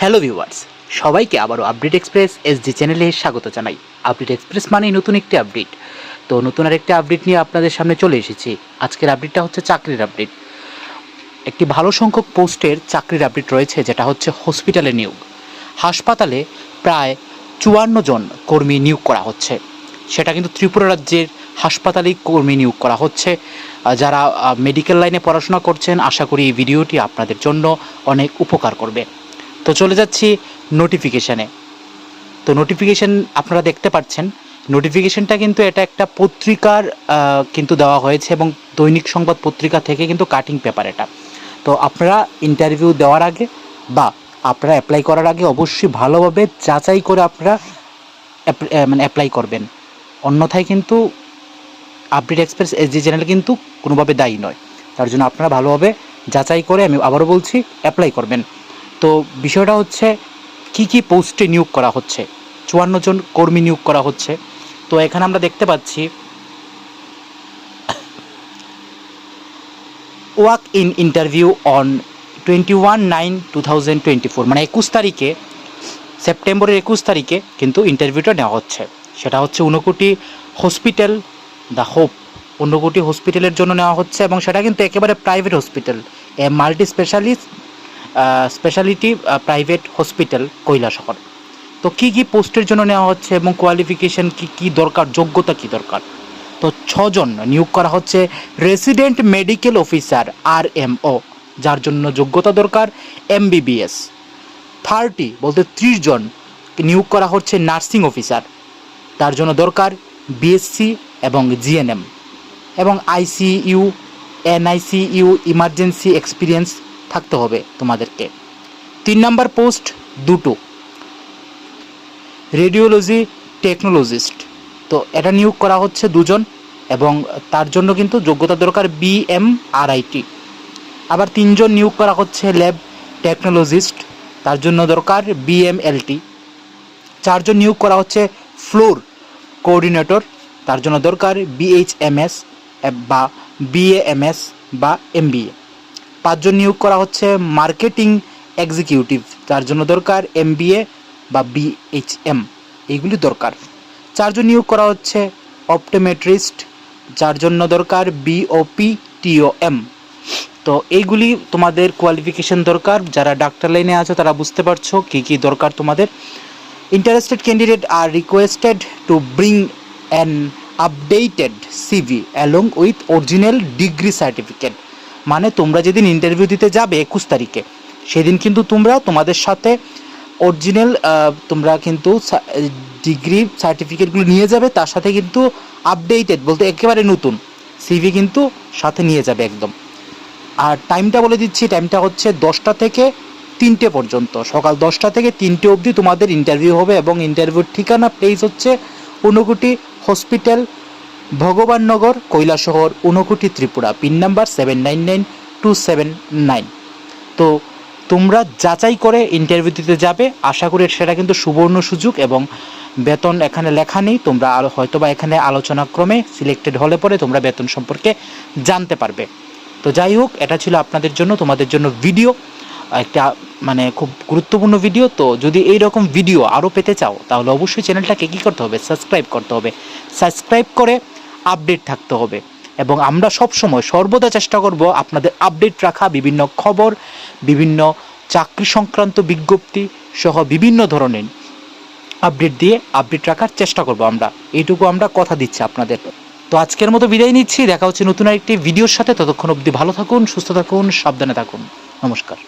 Hello viewers, সবাইকে আবারও update express S SD চ্যানেলে স্বাগত জানাই। আপডেট এক্সপ্রেস মানেই নতুন একটি আপডেট। তো নতুন আরেকটি আপডেট নিয়ে আপনাদের সামনে চলে এসেছি। আজকের আপডেটটা হচ্ছে চাকরির আপডেট। একটি ভালো সংখ্যক পোস্টের চাকরির আপডেট রয়েছে, যেটা হচ্ছে হসপিটালে নিয়োগ। হাসপাতালে প্রায় চুয়ান্ন জন কর্মী নিয়োগ করা হচ্ছে। সেটা কিন্তু ত্রিপুরা রাজ্যের হাসপাতালেই কর্মী নিয়োগ করা হচ্ছে। যারা মেডিকেল লাইনে পড়াশোনা করছেন, আশা করি এই ভিডিওটি আপনাদের জন্য অনেক উপকার করবে। তো চলে যাচ্ছি নোটিফিকেশানে তো নোটিফিকেশান আপনারা দেখতে পাচ্ছেন নোটিফিকেশানটা কিন্তু এটা একটা পত্রিকার কিন্তু দেওয়া হয়েছে এবং দৈনিক সংবাদ পত্রিকা থেকে কিন্তু কাটিং পেপার এটা। তো আপনারা ইন্টারভিউ দেওয়ার আগে বা আপনারা অ্যাপ্লাই করার আগে অবশ্যই ভালোভাবে যাচাই করে আপনারা মানে অ্যাপ্লাই করবেন। অন্যথায় কিন্তু আপডেট এক্সপ্রেস এসডি চ্যানেল কিন্তু কোনোভাবে দায়ী নয়। তার জন্য আপনারা ভালোভাবে যাচাই করে আমি আবারও বলছি অ্যাপ্লাই করবেন। তো বিষয়টা হচ্ছে, কি কি পোস্টে নিয়োগ করা হচ্ছে? চুয়ান্ন জন কর্মী নিয়োগ করা হচ্ছে। তো এখানে আমরা দেখতে পাচ্ছি, walk in interview on twenty one nine two thousand twenty four মানে একুশ তারিখে, সেপ্টেম্বরের একুশ তারিখে কিন্তু ইন্টারভিউটা নেওয়া হচ্ছে। সেটা হচ্ছে Unakoti hospital the hope Unakoti হসপিটালের জন্য নেওয়া হচ্ছে এবং সেটা কিন্তু একেবারে private hospital a multi specialist speciality private hospital Kailashahar তো কী কী পোস্টের জন্য নেওয়া হচ্ছে এবং কোয়ালিফিকেশন কি কি দরকার, যোগ্যতা কি দরকার? তো ছজন নিয়োগ করা হচ্ছে resident medical officer R M O যার জন্য যোগ্যতা দরকার এমবিবিএস থার্টি বলতে ত্রিশ জন নিয়োগ করা হচ্ছে নার্সিং অফিসার তার জন্য দরকার বিএসসি এবং জিএনএম এবং আইসিইউ এনআইসিইউ ইমার্জেন্সি এক্সপিরিয়েন্স থাকতে হবে তোমাদেরকে। তিন নাম্বার পোস্ট দুটো। Radiology technologist. তো এটা নিয়োগ করা হচ্ছে দুজন এবং তার জন্য কিন্তু যোগ্যতা দরকার বিএমআরআইটি আবার তিনজন নিয়োগ করা হচ্ছে ল্যাব টেকনোলজিস্ট, তার জন্য দরকার বিএমএলটি চারজন নিয়োগ করা হচ্ছে ফ্লোর কোঅর্ডিনেটর, তার জন্য দরকার বিএইচএমএস বা বিএএমএস বা এমবিএ পাঁচজন নিয়োগ করা হচ্ছে মার্কেটিং এক্সিকিউটিভ তার জন্য দরকার এমবিএ বা বিএইচএম এইগুলি দরকার। চারজন নিয়োগ করা হচ্ছে অপটোমেট্রিস্ট, যার জন্য দরকার বিওপি টিওএম তো এইগুলি তোমাদের কোয়ালিফিকেশন দরকার, যারা ডাক্তার লাইনে আছো তারা বুঝতে পারছ কী কী দরকার তোমাদের। Interested candidate are requested to bring an updated CV along with original degree certificate মানে তোমরা যেদিন ইন্টারভিউ দিতে যাবে একুশ তারিখে, সেদিন কিন্তু তোমরা তোমাদের সাথে অরিজিনাল তোমরা কিন্তু ডিগ্রি সার্টিফিকেটগুলো নিয়ে যাবে, তার সাথে কিন্তু আপডেটেড বলতে একেবারে নতুন সিভি কিন্তু সাথে নিয়ে যাবে একদম। আর টাইমটা বলে দিচ্ছি টাইমটা হচ্ছে দশটা থেকে তিনটে পর্যন্ত, সকাল দশটা থেকে তিনটে অবধি তোমাদের ইন্টারভিউ হবে এবং ইন্টারভিউর ঠিকানা প্লেস হচ্ছে Unakoti hospital Bhagabannagar Kailashahar, Unakoti Tripura, pin number seven nine nine two seven nine তো তোমরা যাচাই করে ইন্টারভিউ দিতে যাবে। আশা করি সেটা কিন্তু সুবর্ণ সুযোগ এবং বেতন এখানে লেখা নেই। তোমরা আরও হয়তো বা এখানে আলোচনাক্রমে সিলেক্টেড হলে পরে তোমরা বেতন সম্পর্কে জানতে পারবে। তো যাই হোক, এটা ছিল আপনাদের জন্য, তোমাদের জন্য ভিডিও একটা মানে খুব গুরুত্বপূর্ণ ভিডিও তো যদি এই রকম ভিডিও আরও পেতে চাও, তাহলে অবশ্যই চ্যানেলটাকে কী করতে হবে? সাবস্ক্রাইব করতে হবে। সাবস্ক্রাইব করে আপডেট থাকতে হবে। এবং আমরা সব সময় সর্বদা চেষ্টা করব আপনাদের আপডেট রাখা, বিভিন্ন খবর, বিভিন্ন চাকরি সংক্রান্ত বিজ্ঞপ্তি সহ বিভিন্ন ধরনের আপডেট দিয়ে আপডেট রাখার চেষ্টা করব আমরা। এইটুকু আমরা কথা দিচ্ছি আপনাদের। তো আজকের মতো বিদায় নিচ্ছি। দেখা হচ্ছে নতুন একটি ভিডিওর সাথে। ততক্ষণ অবধি ভালো থাকুন, সুস্থ থাকুন, সাবধানে থাকুন। নমস্কার।